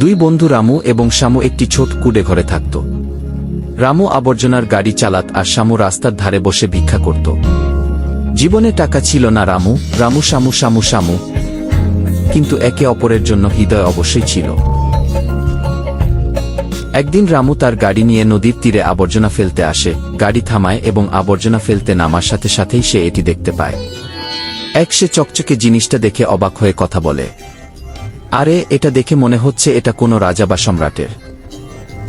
দুই বন্ধু রামু এবং শামু একটি ছোট কুডে ঘরে থাকত। রামু আবর্জনার গাড়ি চালাত আর শামু রাস্তার ধারে বসে ভিক্ষা করত। জীবনে টাকা ছিল না রামু রামু শামু শামু শামু কিন্তু একে অপরের জন্য হৃদয় অবশ্যই ছিল। একদিন রামু তার গাড়ি নিয়ে নদীর তীরে আবর্জনা ফেলতে আসে, গাড়ি থামায় এবং আবর্জনা ফেলতে নামার সাথে সাথেই সে এটি দেখতে পায়। এক সে চকচকে জিনিসটা দেখে অবাক হয়ে কথা বলে আরে, এটা দেখে মনে হচ্ছে এটা কোনো রাজা বা সম্রাটের।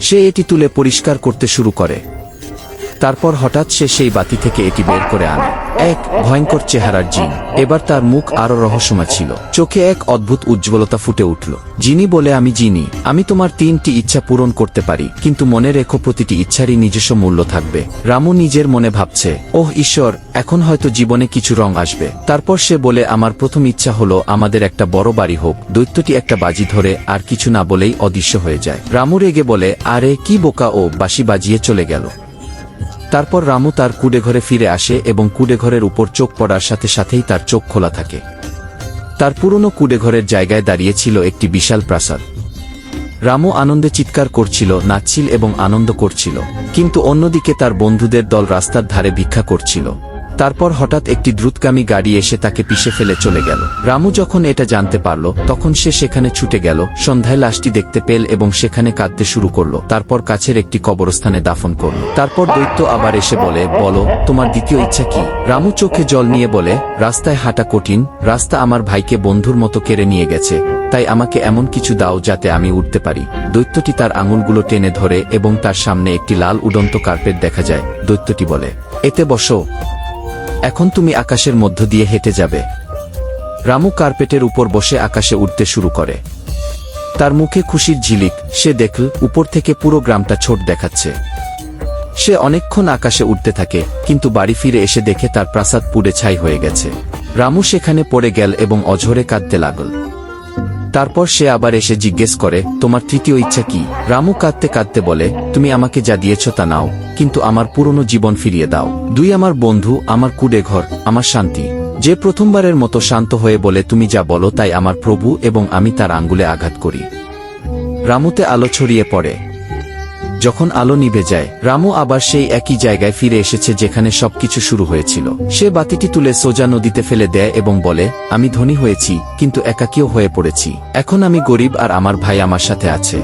সে এটি তুলে পরিষ্কার করতে শুরু করে। তারপর হঠাৎ সে সেই বাতি থেকে এটি বের করে আনে। এক ভয়ঙ্কর চেহারার জিন। এবার তার মুখ আরও রহস্যময় ছিল। চোখে এক অদ্ভুত উজ্জ্বলতা ফুটে উঠল। যিনি বলে, আমি জিনি। আমি তোমার তিনটি ইচ্ছা পূরণ করতে পারি, কিন্তু মনে রেখো প্রতিটি ইচ্ছারই নিজস্ব মূল্য থাকবে রামু নিজের মনে ভাবছে, ওহ, ঈশ্বর, এখন হয়তো জীবনে কিছু রং আসবে তারপর সে বলে, আমার প্রথম ইচ্ছা হলো, আমাদের একটা বড় বাড়ি হোক। দৈত্যটি একটা বাজি ধরে, আর কিছু না বলেই অদৃশ্য হয়ে যায় রামু রেগে বলে, আরে, কি বোকা ও বাসি বাজিয়ে চলে গেল। তারপর রামু তার কুডেঘরে ফিরে আসে এবং কুডেঘরের উপর চোখ পড়ার সাথে সাথেই তার চোখ খোলা থাকে। তার পুরনো কুডেঘরের জায়গায় দাঁড়িয়েছিল একটি বিশাল প্রাসাদ। রামু আনন্দে চিৎকার করছিল, নাচছিল এবং আনন্দ করছিল, কিন্তু অন্যদিকে তার বন্ধুদের দল রাস্তার ধারে ভিক্ষা করছিল। তারপর হঠাৎ একটি দ্রুতগামী গাড়ি এসে তাকে পিষে ফেলে চলে গেল। রামু যখন এটা জানতে পারল, তখন সে সেখানে ছুটে গেল, সন্ধ্যায় লাশটি দেখতে পেল এবং সেখানে কাঁদতে শুরু করল, তারপর কাছের একটি কবরস্থানে দাফন করল। তারপর দৈত্য আবার এসে বলে, বলো, তোমার দ্বিতীয় ইচ্ছা কি? রামু চোখে জল নিয়ে বলে, রাস্তায় হাঁটা কঠিন, রাস্তা আমার ভাইকে বন্ধুর মতো কেড়ে নিয়ে গেছে, তাই আমাকে এমন কিছু দাও যাতে আমি উঠতে পারি। দৈত্যটি তার আঙুলগুলো টেনে ধরে এবং তার সামনে একটি লাল উডন্ত কার্পেট দেখা যায়। দৈত্যটি বলে, এতে বসো। এখন তুমি আকাশের মধ্য দিয়ে হেঁটে যাবে। রামু কার্পেটের উপর বসে আকাশে উঠতে শুরু করে। তার মুখে খুশির ঝিলিক, সে দেখল উপর থেকে পুরো গ্রামটা ছোট দেখাচ্ছে। সে অনেকক্ষণ আকাশে উঠতে থাকে, কিন্তু বাড়ি ফিরে এসে দেখে তার প্রাসাদ পুড়ে ছাই হয়ে গেছে। রামু সেখানে পড়ে গেল এবং অঝরে কাঁদতে লাগল। তারপর সে আবার এসে জিজ্ঞেস করে, তোমার তৃতীয় ইচ্ছা কি? রামু কাঁদতে কাঁদতে বলে, তুমি আমাকে যা দিয়েছ তা নাও। কিন্তু আমার পুরনো জীবন ফিরিয়ে দাও। দুই আমার বন্ধু, আমার কুডে ঘর আমার শান্তি। যে প্রথমবারের মতো শান্ত হয়ে বলে, তুমি যা বলো তাই আমার প্রভু এবং আমি তার আঙ্গুলে আঘাত করি। রামুতে আলো ছড়িয়ে পড়ে। যখন আলো নিভে যায়, রামু আবার সেই একই জায়গায় ফিরে এসেছে যেখানে সবকিছু শুরু হয়েছিল। সে বাতিটি তুলে সোজা নদীতে ফেলে দেয় এবং বলে, আমি ধনী হয়েছি, কিন্তু একাকীও হয়ে পড়েছি। এখন আমি গরিব আর আমার ভাই আমার সাথে আছে।